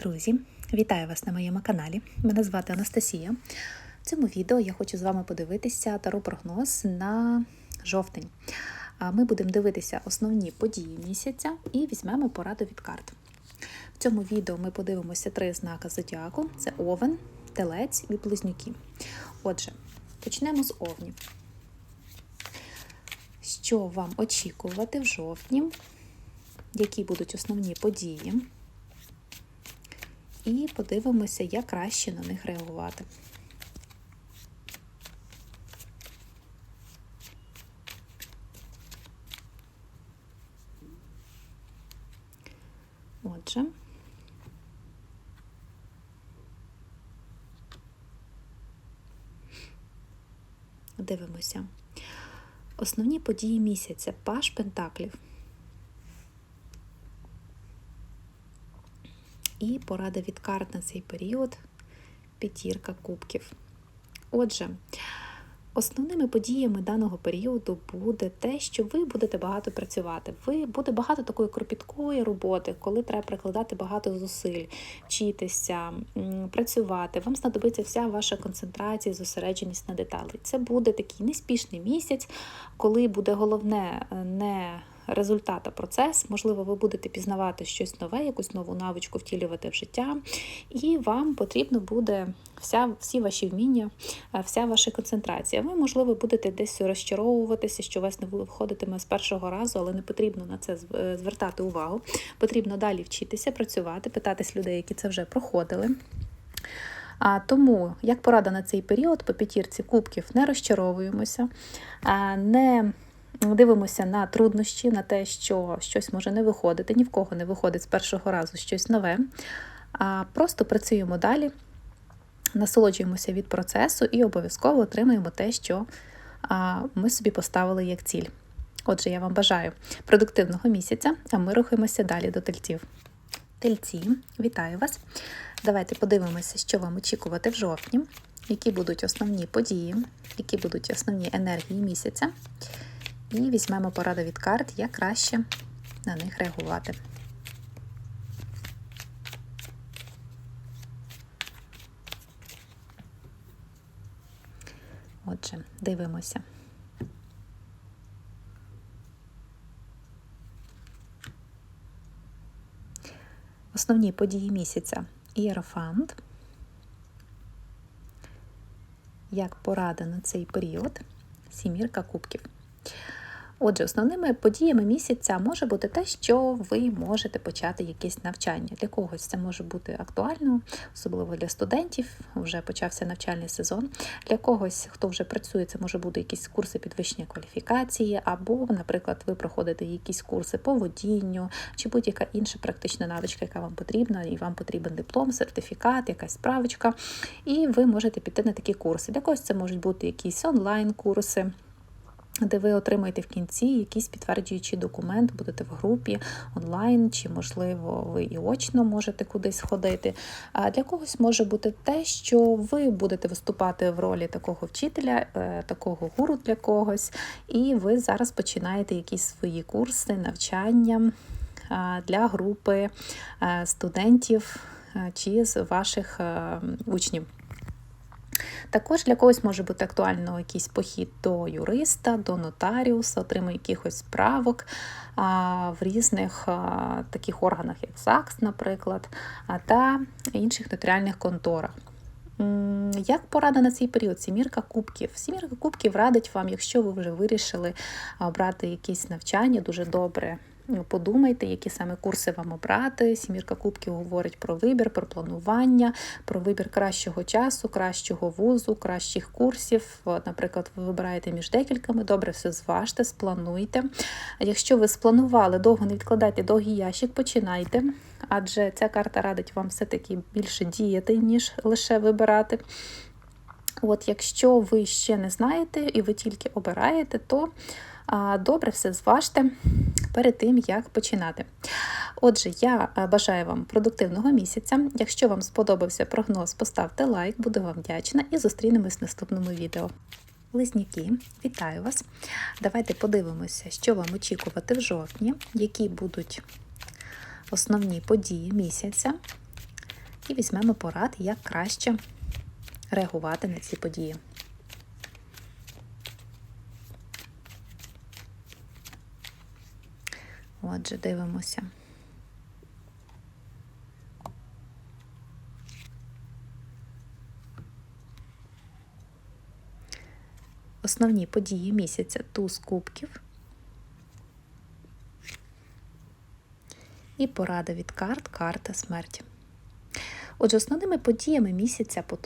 Друзі, вітаю вас на моєму каналі. Мене звати Анастасія. В цьому відео я хочу з вами подивитися таро-прогноз на жовтень. Ми будемо дивитися основні події місяця і візьмемо пораду від карт. В цьому відео ми подивимося три знака зодіаку: це овен, телець і близнюки. Отже, почнемо з овнів. Що вам очікувати в жовтні? Які будуть основні події? І подивимося, як краще на них реагувати. Отже, дивимося. Основні події місяця Паш Пентаклів. І порада від карт на цей період п'ятірка кубків. Отже, основними подіями даного періоду буде те, що ви будете багато працювати. Ви буде багато такої кропіткої роботи, коли треба прикладати багато зусиль, вчитися, працювати. Вам знадобиться вся ваша концентрація, зосередженість на деталі. Це буде такий неспішний місяць, коли буде головне е, не результат, процес. Можливо, ви будете пізнавати щось нове, якусь нову навичку втілювати в життя, і вам потрібно буде вся, всі ваші вміння, е, вся ваша концентрація. Ви, можливо, будете десь розчаровуватися, що у вас не виходитиме з першого разу, але не потрібно на це е, звертати увагу. Потрібно далі вчитися, працювати, питатись людей, які це вже проходили. А Тому, як порада на цей період, по п'ятірці кубків не розчаровуємося, не дивимося на труднощі, на те, що щось може не виходити, ні в кого не виходить з першого разу щось нове. А Просто працюємо далі, насолоджуємося від процесу і обов'язково отримуємо те, що ми собі поставили як ціль. Отже, я вам бажаю продуктивного місяця, а ми рухаємося далі до тельців. Тельці, вітаю вас! Давайте подивимося, що вам очікувати в жовтні, які будуть основні події, які будуть основні енергії місяця. І візьмемо пораду від карт, як краще на них реагувати. Отже, дивимося. Основні події місяця Іерофант. Як порада на цей період, сімірка кубків. Отже, основними подіями місяця може бути те, що ви можете почати якесь навчання. Для когось це може бути актуально, особливо для студентів, вже почався навчальний сезон. Для когось, хто вже працює, це може бути якісь курси підвищення кваліфікації, або, наприклад, ви проходите якісь курси по водінню, чи будь-яка інша практична навичка, яка вам потрібна, і вам потрібен диплом, сертифікат, якась справочка. І ви можете піти на такі курси. Для когось це можуть бути якісь онлайн-курси де ви отримаєте в кінці якийсь підтверджуючий документ, будете в групі онлайн, чи, можливо, ви і очно можете кудись ходити. А для когось може бути те, що ви будете виступати в ролі такого вчителя, е, такого гуру для когось, і ви зараз починаєте якісь свої курси, навчання для групи е, студентів е, чи з ваших учнів. Також для когось може бути актуально якийсь похід до юриста, до нотаріуса, отримання якихось справок в різних таких органах, як ЗАГС, наприклад, та інших нотаріальних конторах. Як порада на цей період? Сімірка кубків. Сімірка кубків радить вам, якщо ви вже вирішили обрати якісь навчання, дуже добре Подумайте, які саме курси вам обрати. Сімірка кубків говорить про вибір, про планування, про вибір кращого часу, кращого вузу, кращих курсів. Наприклад, ви вибираєте між декількома, добре все зважте, сплануйте. Якщо ви спланували, довго не відкладайте довгий ящик, починайте, адже ця карта радить вам все-таки більше діяти, ніж лише вибирати. От, Якщо ви ще не знаєте і ви тільки обираєте, то добре все зважте перед тим, як починати. Отже, я е, бажаю вам продуктивного місяця. Якщо вам сподобався прогноз, поставте лайк, буду вам вдячна і зустрінемось в наступному відео. Близнюки, вітаю вас! Давайте подивимося, що вам очікувати в жовтні, які будуть основні події місяця. і візьмемо порад, як краще реагувати на ці події. Отже, дивимося. Основні події місяця туз кубків. І порада від карт, карта смерті. Отже, основними подіями місяця по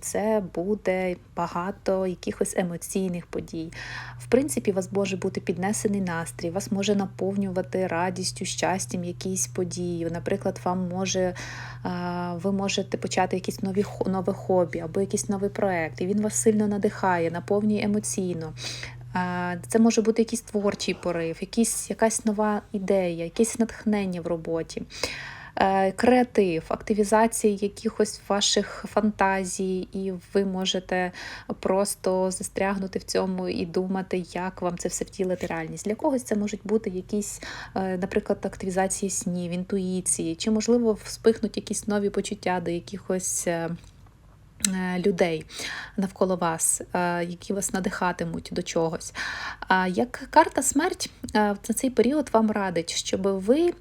це буде багато якихось емоційних подій. В принципі, у вас може бути піднесений настрій, вас може наповнювати радістю, щастям якісь події. Наприклад, вам може, ви можете почати якісь нові нове хобі або якийсь новий проект, і він вас сильно надихає, наповнює емоційно. Це може бути якийсь творчий порив, якийсь, якась нова ідея, якесь натхнення в роботі. Е, креатив, активізації якихось ваших фантазій, і ви можете просто застрягнути в цьому і думати, як вам це все втілити реальність. Для когось це можуть бути якісь, е, наприклад, активізації снів, інтуїції, чи, можливо, вспихнуть якісь нові почуття до якихось. Е, Е, людей навколо вас, е, які вас надихатимуть до чогось. Як карта смерть е, на цей період вам радить, щоб ви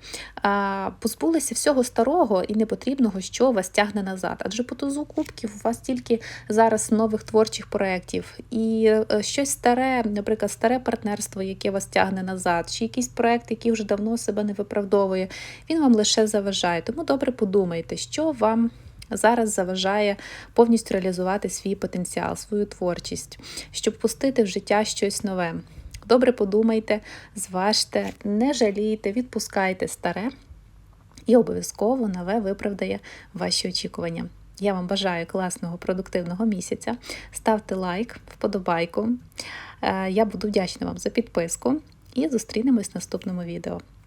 позбулися всього старого і непотрібного, що вас тягне назад. Адже по тузу кубків у вас тільки зараз нових творчих проєктів. І щось старе, наприклад, старе партнерство, яке вас тягне назад, чи якийсь проєкт, який вже давно себе не виправдовує, він вам лише заважає. Тому добре подумайте, що вам зараз заважає повністю реалізувати свій потенціал, свою творчість, щоб пустити в життя щось нове. Добре подумайте, зважте, не жалійте, відпускайте старе і обов'язково нове виправдає ваші очікування. Я вам бажаю класного продуктивного місяця. Ставте лайк, вподобайку. Е, я буду вдячна вам за підписку і зустрінемось в наступному відео.